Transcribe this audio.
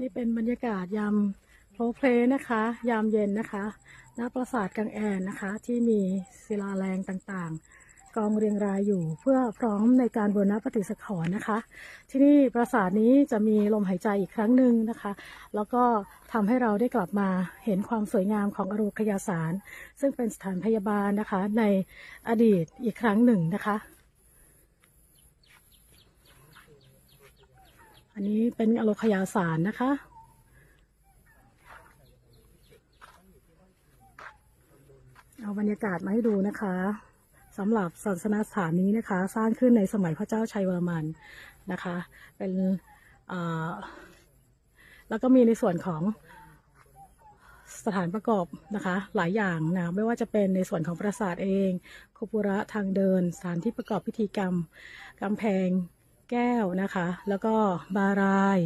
นี่เป็นบรรยากาศยามโพลเพลนะคะ ยามเย็นนะคะณปราสาทกังแอนนะคะ ที่มีศิลาแรงต่างๆ กองเรียงรายอยู่เพื่อพร้อมในการบูรณปฏิสังขรณ์นะคะ ที่นี่ปราสาทนี้จะมีลมหายใจอีกครั้งหนึ่งนะคะ แล้วก็ทำให้เราได้กลับมาเห็นความสวยงามของอโรคยาสาร ซึ่งเป็นสถานพยาบาลนะคะในอดีตอีกครั้งหนึ่งนะคะ อันนี้เป็นอโลคยาสารนะคะ เอาบรรยากาศมาให้ดูนะคะสำหรับศาสนาสถานนี้นะคะ สร้างขึ้นในสมัยพระเจ้าชัยวรมันนะคะ เป็นแล้วก็มีในส่วนของสถานประกอบนะคะ หลายอย่างนะไม่ว่าจะเป็นในส่วนของปราสาทเองคุปุระทางเดิน สถานที่ประกอบพิธีกรรมกำแพง แก้วนะคะ แล้วก็บาราย